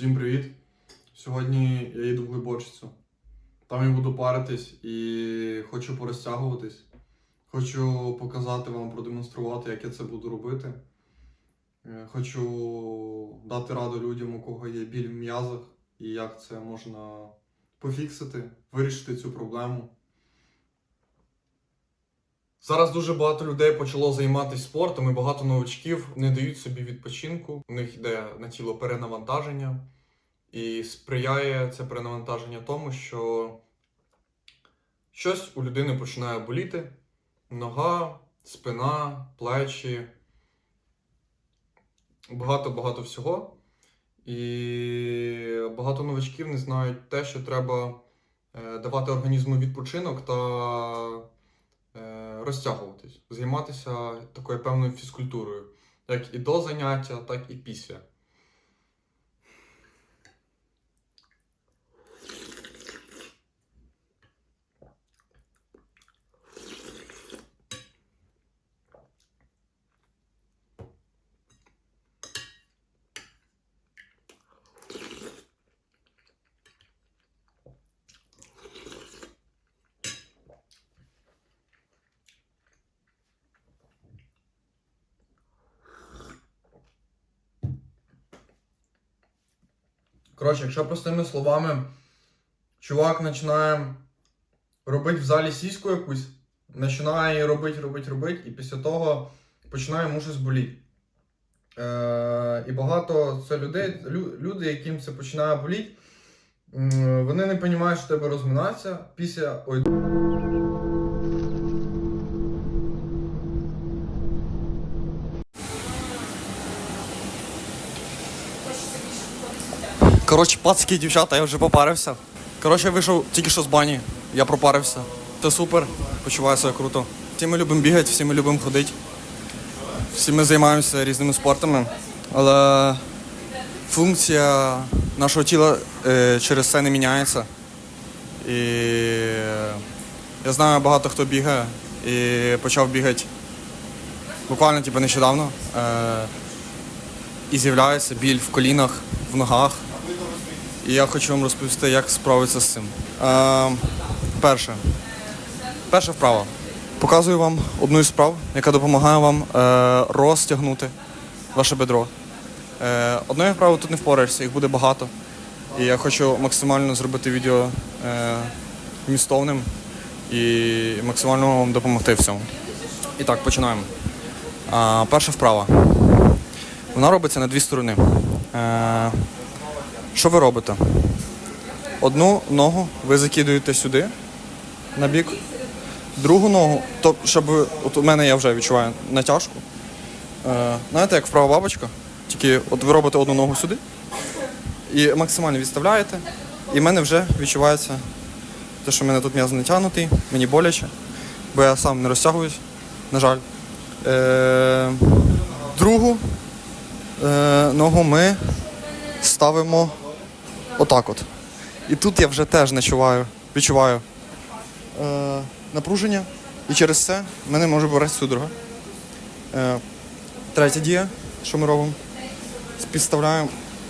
Всім привіт! Сьогодні я їду в Глибочицю. Там я буду паритись і хочу порозтягуватись. Хочу показати вам, продемонструвати, як я це буду робити. Е, Хочу дати раду людям, у кого є біль в м'язах, і як це можна пофіксити, вирішити цю проблему. Зараз дуже багато людей почало займатися спортом, і багато новачків не дають собі відпочинку. У них йде на тіло перенавантаження, і сприяє це перенавантаження тому, що щось у людини починає боліти: нога, спина, плечі, багато-багато всього. І багато новачків не знають те, що треба е, давати організму відпочинок та розтягуватись, займатися такою певною фізкультурою, як і до заняття, так і після. Коротше, якщо простими словами, чувак починає робити в залі сіську якусь, починає її робити, робити, робити, і після того починає йому щось боліти. Е, і багато це людей, лю- люди, яким це починає боліти, вони не розуміють, що тебе розминатися після. Ой, Коротше, пацки дівчата, я вже попарився. Коротше, я вийшов тільки що з бані, я пропарився. Це супер, почуваю себе круто. Всі ми любимо бігати, всі ми любимо ходити. Всі ми займаємося різними спортами. Але функція нашого тіла е, через це не міняється. І я знаю багато хто бігає і почав бігати буквально типу, нещодавно. Е, і з'являється біль в колінах, в ногах. І я хочу вам розповісти, як справитися з цим. Е, перше. Перша вправа. Показую вам одну із вправ, яка допомагає вам е, розтягнути ваше бедро. Е, одною вправою тут не впораєшся, їх буде багато. І я хочу максимально зробити відео е, змістовним і максимально вам допомогти в цьому. І так, починаємо. А, перша вправа. Вона робиться на дві сторони. Е, що ви робите? Одну ногу ви закидуєте сюди, на бік. Другу ногу, то, щоб ви- от у мене я вже відчуваю натяжку. Е, знаєте, як вправа бабочка, тільки от ви робите одну ногу сюди і максимально відставляєте, і в мене вже відчувається те, що в мене тут м'яз натягнутий, мені боляче, бо я сам не розтягуюсь, на жаль. Е, другу е, ногу ми ставимо отак от. І тут я вже теж відчуваю, відчуваю е, напруження, і через це мене може брати судорога. Е, третя дія, що ми робимо? Спідставляємо,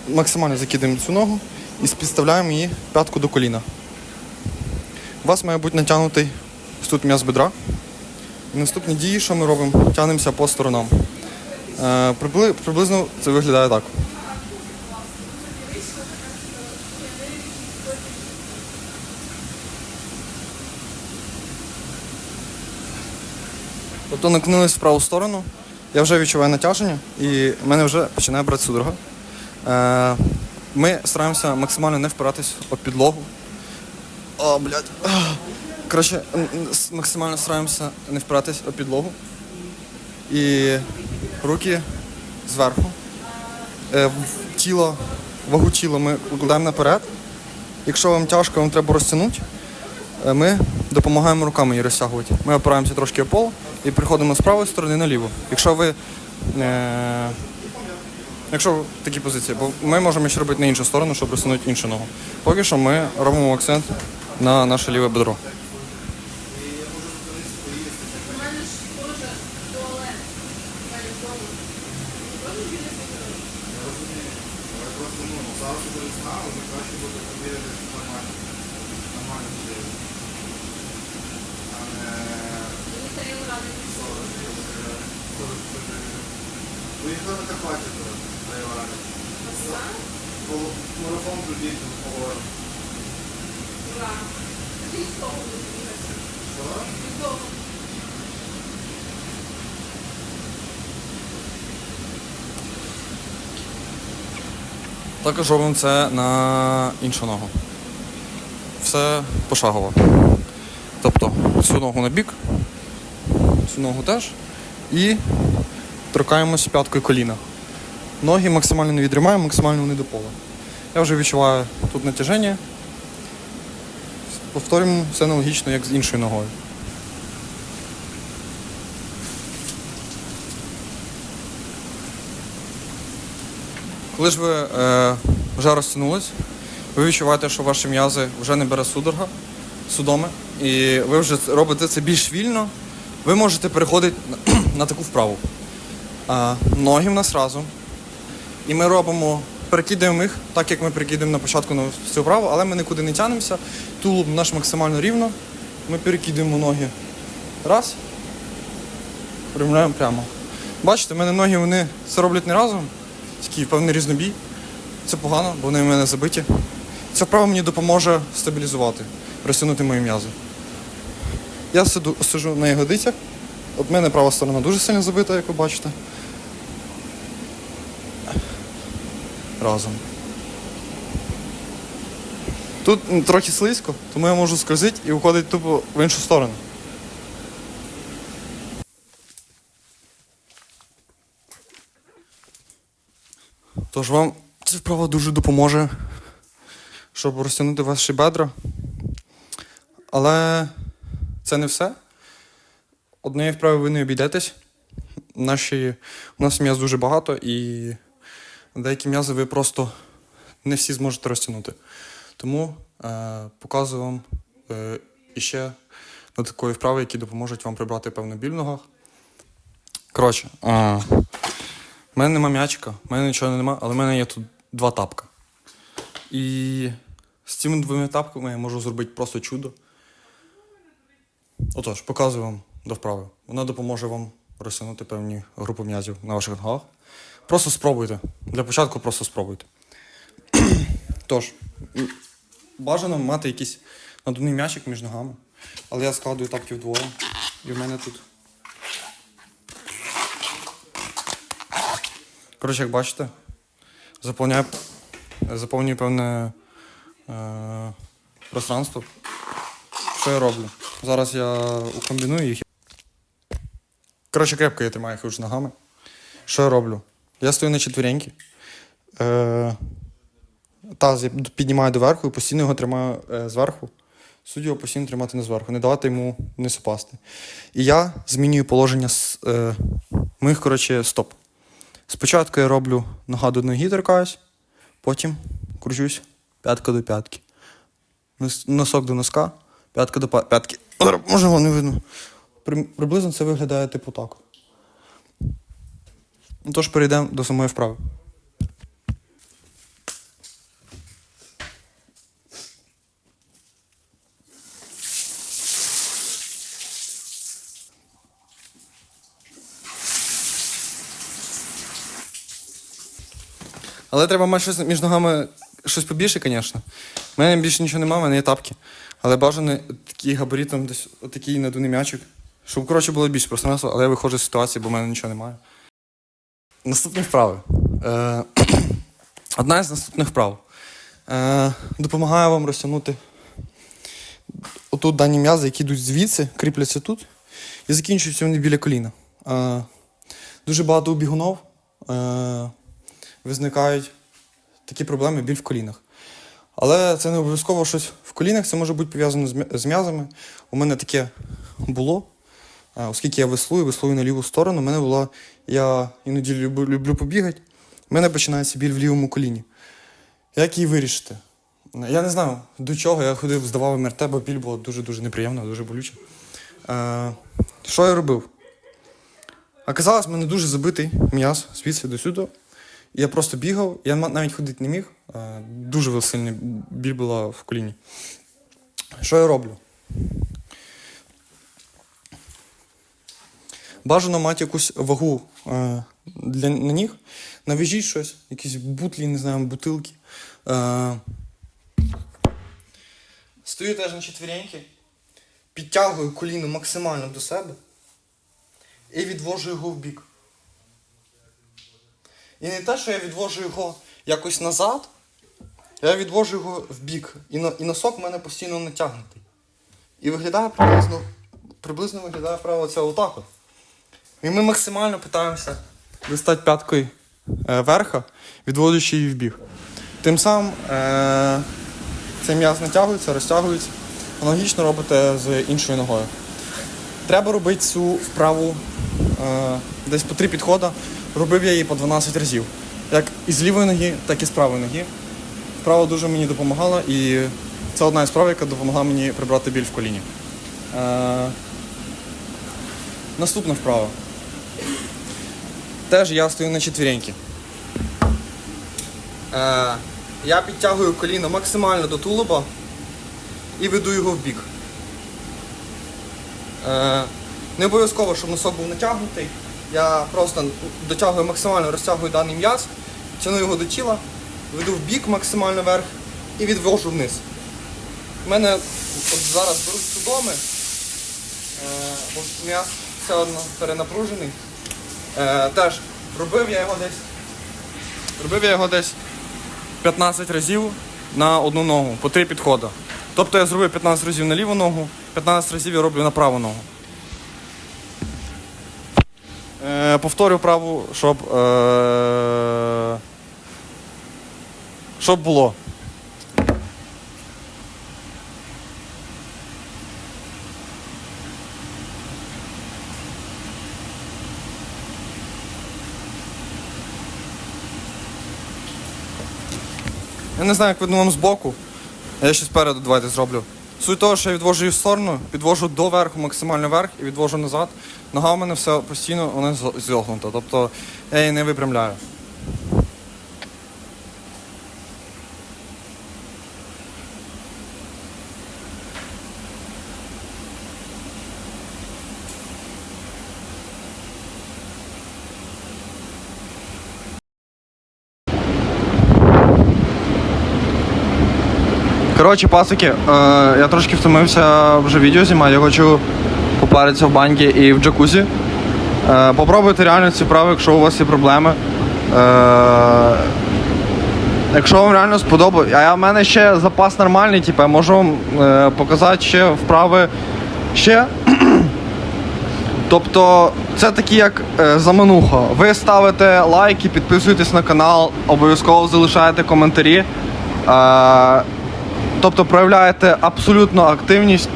максимально закидаємо цю ногу і спідставляємо її п'ятку до коліна. У вас має бути натягнутий тут м'яз бедра. І наступні дії, що ми робимо? Тягнемося по сторонам. Е, приблизно це виглядає так. Тобто наклонились в праву сторону, я вже відчуваю натяження і в мене вже починає брати судорога. Е, ми стараємося максимально не впиратись об підлогу. О, блядь. Коротше, максимально стараємося не впиратись об підлогу. І руки зверху. Е, тіло, вагу тіла ми викладаємо наперед. Якщо вам тяжко, вам треба розтягнути, е, ми допомагаємо руками її розтягувати. Ми опираємося трошки в пол і приходимо з правої сторони наліво. Якщо ви. Е, якщо в такій позиції, бо ми можемо ще робити на іншу сторону, щоб розтягнути іншу ногу. Поки що ми робимо акцент на наше ліве бедро. Просто ну, зараз буде весна, вже краще буде побігати нормально. Нормально все. А не Виїхали на зараз, на Івані. Марафон тоді поговоримо. Що? Також робимо це на іншу ногу. Все пошагово. Тобто цю ногу на бік, цю ногу теж. І торкаємось п'яткою коліна. Ноги максимально не відримаємо, максимально вони до пола. Я вже відчуваю тут натяження. Повторюємо все аналогічно, як з іншою ногою. Коли ж ви е, вже розтягнулись, ви відчуваєте, що ваші м'язи вже не бере судорога, судоми, і ви вже робите це більш вільно, ви можете переходити на, на таку вправу. Ноги в нас разом. І ми робимо, перекидаємо їх, так як ми перекидаємо на початку на цю вправу, але ми нікуди не тягнемося. Тулуб наш максимально рівно. Ми перекидаємо ноги. Раз. Прямляємо прямо. Бачите, в мене ноги вони це роблять не разом. Такий певний різнобій. Це погано, бо вони в мене забиті. Ця вправа мені допоможе стабілізувати, розтягнути мої м'язи. Я сиджу на ягодицях. От в мене права сторона дуже сильно забита, як ви бачите. Разом. Тут трохи слизько, тому я можу скользити і виходить тупо в іншу сторону. Тож вам ця вправа дуже допоможе, щоб розтягнути ваші бедра. Але це не все. Однієї вправи ви не обійдетесь. Наші, у нас м'яз дуже багато, і деякі м'язи ви просто не всі зможете розтягнути. Тому е, показую вам е, іще на такої вправи, які допоможуть вам прибрати певну біль в ногах. Коротше, е, в мене нема м'ячика, в мене нічого нема, але в мене є тут два тапка. І з цими двома тапками я можу зробити просто чудо. Отож, показую вам до вправи. Вона допоможе вам розтягнути певні групи м'язів на ваших ногах. Просто спробуйте. Для початку просто спробуйте. Тож, бажано мати якийсь надувний м'ячик між ногами. Але я складую тапки вдвоє. І в мене тут. Коротше, як бачите, заповняю, заповнюю певне е, пространство. Що я роблю? Зараз я укомбіную їх. Коротше, крепко я тримаю їх ногами. Що я роблю? Я стою на четвереньки. Е, таз я піднімаю доверху і постійно його тримаю е, зверху. Суддю його постійно тримати не зверху, не давати йому не супасти. І я змінюю положення с- е, моїх, коротше, стоп. Спочатку я роблю нога до ноги торкаюсь, потім кручусь п'ятка до п'ятки. Носок до носка, п'ятка до п'ятки. Може, не видно. При- Приблизно це виглядає типу так. Ну, Тож перейдемо до самої вправи. Але треба мати щось між ногами щось побільше, звісно. У мене більше нічого немає, в мене є тапки. Але бажано такий габаритом десь отакий надувний м'ячик. Щоб, коротше, було більше пространства, але я виходжу з ситуації, бо в мене нічого немає. Наступні вправи. Е, одна з наступних вправ. Е, допомагає вам розтягнути отут дані м'язи, які йдуть звідси, кріпляться тут, і закінчуються вони біля коліна. Е, дуже багато у бігунов е, визникають такі проблеми біль в колінах. Але це не обов'язково щось в колінах, це може бути пов'язано з м'язами. У мене таке було. Оскільки я веслую, веслую на ліву сторону, мене була, я іноді люблю, люблю побігати, у мене починається біль в лівому коліні. Як її вирішити? Я не знаю, до чого. Я ходив, здавав МРТ, бо біль була дуже-дуже неприємна, дуже болюча. Е, що я робив? Оказалось, в мене дуже забитий м'яз звідси до сюди. Я просто бігав, я навіть ходити не міг. Дуже сильна біль була в коліні. Що я роблю? Бажано мати якусь вагу е, для на ніг. Навіжіть щось, якісь бутлі, не знаю, бутилки. Е, стою теж на четвіреньки, підтягую коліно максимально до себе і відвожу його в бік. І не те, що я відвожу його якось назад, я відвожу його в бік. І, на, і носок в мене постійно натягнутий. І виглядає приблизно, приблизно виглядає право це отак от. І ми максимально питаємося достати п'яткою е, верха, відводячи її в біг. Тим самим е, цей м'яз натягується, розтягується. Аналогічно робите з іншою ногою. Треба робити цю вправу е, десь по три підходи. Робив я її по 12 разів. Як і з лівої ноги, так і з правої ноги. Вправа дуже мені допомагала і це одна із вправ, яка допомогла мені прибрати біль в коліні. Е, наступна вправа. Теж я стою на четвіреньки. Е, я підтягую коліно максимально до тулуба і веду його в бік. Е, не обов'язково, щоб носок був натягнутий. Я просто дотягую максимально, розтягую даний м'яз, тяну його до тіла, веду в бік максимально вверх і відвожу вниз. У мене от зараз беруть судоми, е, бо м'яз все одно перенапружений. Е, теж робив я його десь. Робив я його десь 15 разів на одну ногу, по три підходи. Тобто я зробив 15 разів на ліву ногу, 15 разів я роблю на праву ногу. Е, повторю праву, щоб. Е, щоб було. Я не знаю, як видно вам збоку. Я ще спереду давайте зроблю. Суть того, що я відвожу її в сторону, підвожу до верху, максимально вверх і відвожу назад. Нога в мене все постійно вона зігнута. Тобто я її не випрямляю. Коротше, пасики, е, я трошки втомився вже відео знімати, я хочу попаритися в баньки і в джакузі. Е, попробуйте реально ці вправи, якщо у вас є проблеми. Е, якщо вам реально сподобається, а в мене ще запас нормальний, типу, я можу вам показати ще вправи ще. Тобто це такі як е, замануха. Ви ставите лайки, підписуєтесь на канал, обов'язково залишаєте коментарі. Тобто проявляєте абсолютну активність.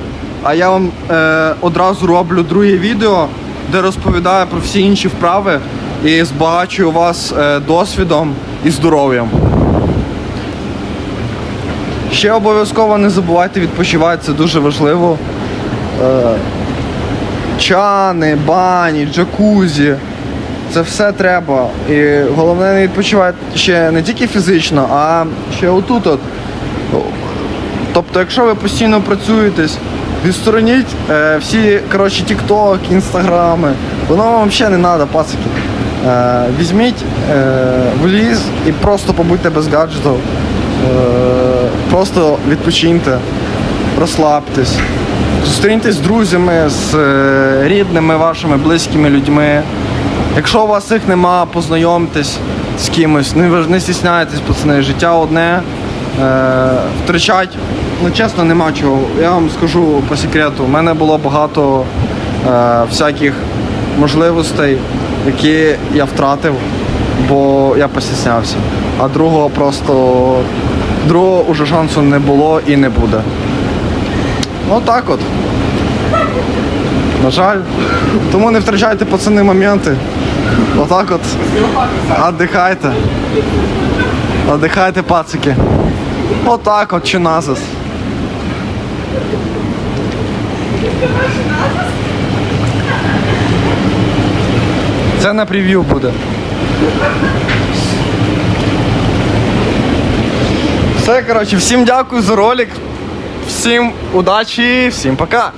А я вам е, одразу роблю друге відео, де розповідаю про всі інші вправи і збагачую вас е, досвідом і здоров'ям. Ще обов'язково не забувайте відпочивати, це дуже важливо. Е, чани, бані, джакузі. Це все треба. І головне не відпочивати ще не тільки фізично, а ще отут. От. Тобто, якщо ви постійно працюєтесь, відстороніть е, всі коротше, TikTok, інстаграми, воно вам взагалі не треба, пацики. Е, візьміть е, в ліс і просто побудьте без гаджетів. Е, просто відпочиньте, розслабтесь. Зустріньтесь з друзями, з е, рідними вашими близькими людьми. Якщо у вас їх нема, познайомтесь з кимось, не, не стісняйтесь, пацани, життя одне. Е, втрачать, ну чесно, нема чого. Я вам скажу по секрету, у мене було багато е, всяких можливостей, які я втратив, бо я постіснявся. А другого просто другого уже шансу не було і не буде. Ну так от. На жаль. Тому не втрачайте пацани моменти. Отак от. Отдихайте. Отдихайте, пацики. Отак от чиназис. Це на прев'ю буде. Все, коротше, всім дякую за ролик. Всім удачі, всім пока.